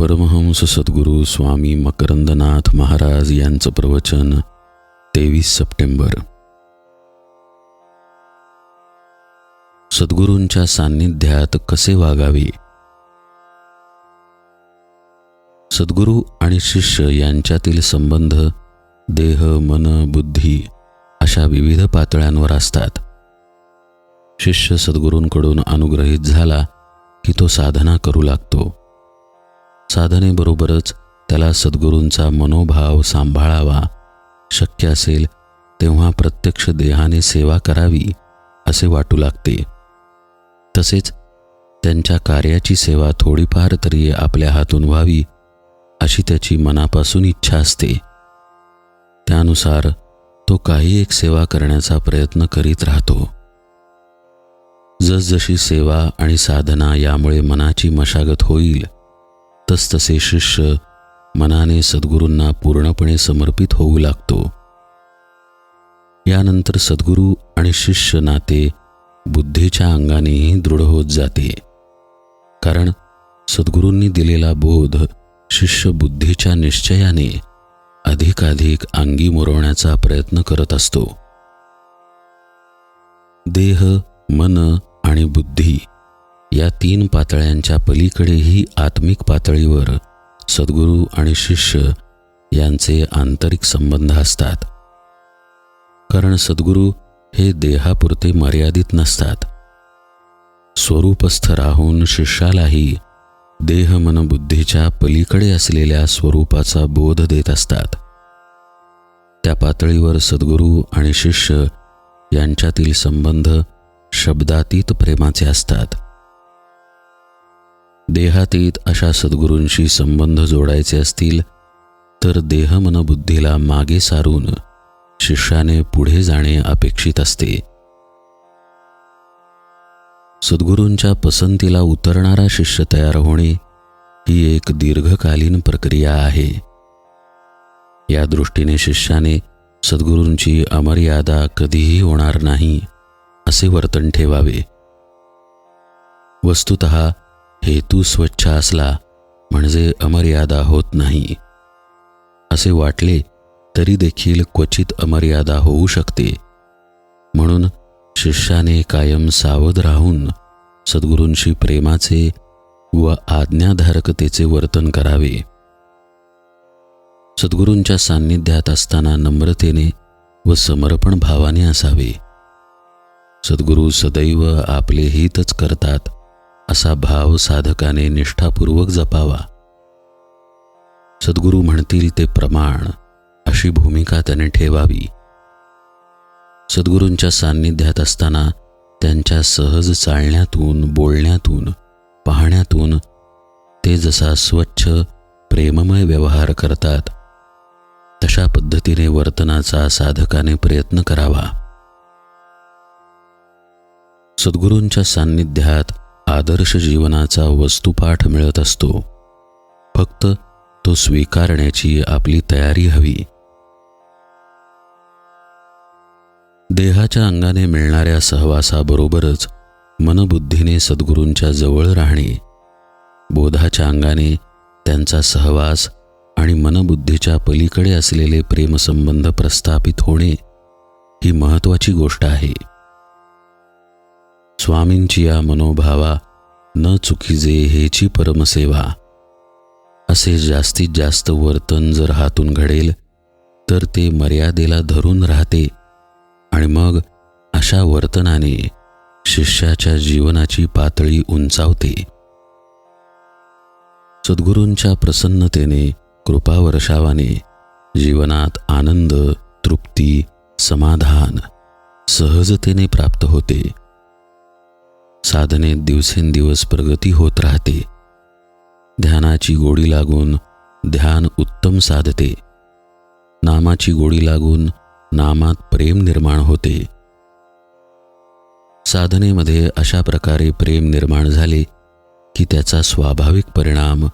परमहंस सद्गुरू स्वामी मकरंदनाथ महाराज यांचं प्रवचन तेवीस सप्टेंबर. सद्गुरूंच्या सान्निध्यात कसे वागावे? सद्गुरू आणि शिष्य यांच्यातील संबंध देह मन बुद्धी अशा विविध पातळ्यांवर असतात. शिष्य सद्गुरूंकडून अनुग्रहित झाला की तो साधना करू लागतो. साधनेबरोबरच त्याला सद्गुरूंचा मनोभाव सांभाळावा शक्य असेल तेव्हा प्रत्यक्ष देहाने सेवा करावी असे वाटू लागते. तसेच त्यांच्या कार्याची सेवा थोडीफार तरी आपल्या हातून व्हावी अशी त्याची मनापासून इच्छा असते. त्यानुसार तो काही एक सेवा करण्याचा प्रयत्न करीत राहतो. जसजशी सेवा आणि साधना यामुळे मनाची मशागत होईल तसतसे शिष्य मनाने सद्गुरूंना पूर्णपणे समर्पित होऊ लागतो. यानंतर सद्गुरू आणि शिष्य नाते बुद्धीच्या अंगानेही दृढ होत जाते. कारण सद्गुरूंनी दिलेला बोध शिष्य बुद्धीच्या निश्चयाने अधिकाधिक अंगी मुरवण्याचा प्रयत्न करत असतो. देह मन आणि बुद्धी या तीन पातळ्यांच्या पलीकडेही आत्मिक पातळीवर सद्गुरू आणि शिष्य यांचे आंतरिक संबंध असतात. कारण सद्गुरू हे देहापुरते मर्यादित नसतात. स्वरूपस्थ राहून शिष्यालाही देह मन बुद्धीच्या पलीकडे असलेल्या स्वरूपाचा बोध देत असतात. त्या पातळीवर सद्गुरू आणि शिष्य यांच्यातील संबंध शब्दातीत प्रेमाचे असतात. देहातीत अशा सद्गुरूंशी संबंध जोडायचे असतील तर देहमनबुद्धीला मागे सारून शिष्याने पुढे जाणे अपेक्षित असते. सद्गुरूंच्या पसंतीला उतरणारा शिष्य तयार होणे ही एक दीर्घकालीन प्रक्रिया आहे. या दृष्टीने शिष्याने सद्गुरूंची अमर्यादा कधीही होणार नाही असे वर्तन ठेवावे. वस्तुत हेतू स्वच्छ असला म्हणजे अमर्यादा होत नाही. असे वाटले तरी देखील क्वचित अमर्यादा होऊ शकते. म्हणून शिष्याने कायम सावध राहून सद्गुरूंशी प्रेमाचे व आज्ञाधारकतेचे वर्तन करावे. सद्गुरूंच्या सान्निध्यात असताना नम्रतेने व समर्पण भावाने असावे. सद्गुरू सदैव आपले हितच करतात. असा भाव साधकाने निष्ठापूर्वक जपावा. सद्गुरू म्हणतील ते प्रमाण अशी भूमिका त्याने ठेवावी. सद्गुरूंच्या सान्निध्यात असताना त्यांच्या सहज चालण्यातून बोलण्यातून पाहण्यातून ते जसा स्वच्छ प्रेममय व्यवहार करतात तशा पद्धतीने वर्तनाचा साधकाने प्रयत्न करावा. सद्गुरूंच्या सान्निध्यात आदर्श जीवनाचा वस्तुपाठ मिळत असतो. फक्त तो स्वीकारण्याची आपली तयारी हवी. देहाच्या अंगाने मिळणाऱ्या सहवासाबरोबरच मनबुद्धीने सद्गुरूंच्या जवळ राहणे बोधाच्या अंगाने त्यांचा सहवास आणि मनबुद्धीच्या पलीकडे असलेले प्रेमसंबंध प्रस्थापित होणे ही महत्त्वाची गोष्ट आहे. स्वामींची या मनोभावा न चुकीजे हेची परमसेवा. असे जास्तीत जास्त वर्तन जर हातून घडेल तर ते मर्यादेला धरून राहते. आणि मग अशा वर्तनाने शिष्याच्या जीवनाची पातळी उंचावते. सद्गुरूंच्या प्रसन्नतेने कृपावर्षावाने जीवनात आनंद तृप्ती समाधान सहजतेने प्राप्त होते. साधनेत दिवसेंदिवस प्रगती होत राहते. ध्यानाची गोडी लागून ध्यान उत्तम साधते. नामाची गोडी लागून नामात प्रेम निर्माण होते. साधनेमध्ये अशा प्रकारे प्रेम निर्माण झाले की त्याचा स्वाभाविक परिणाम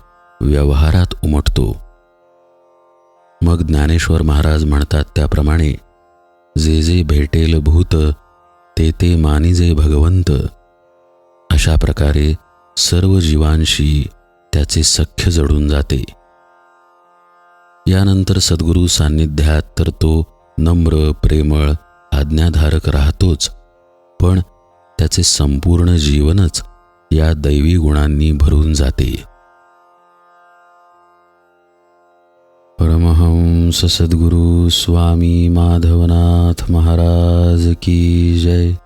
व्यवहारात उमटतो. मग ज्ञानेश्वर महाराज म्हणतात त्याप्रमाणे जे जे भेटेल भूत ते ते मानिजे भगवंत. अशा प्रकारे सर्व जीवांशी त्याचे सख्य जडून जाते. यानंतर सद्गुरू सान्निध्यात तर तो नम्र प्रेमळ आज्ञाधारक राहतोच पण त्याचे संपूर्ण जीवनच या दैवी गुणांनी भरून जाते. परमहंस सद्गुरु स्वामी माधवनाथ महाराज की जय.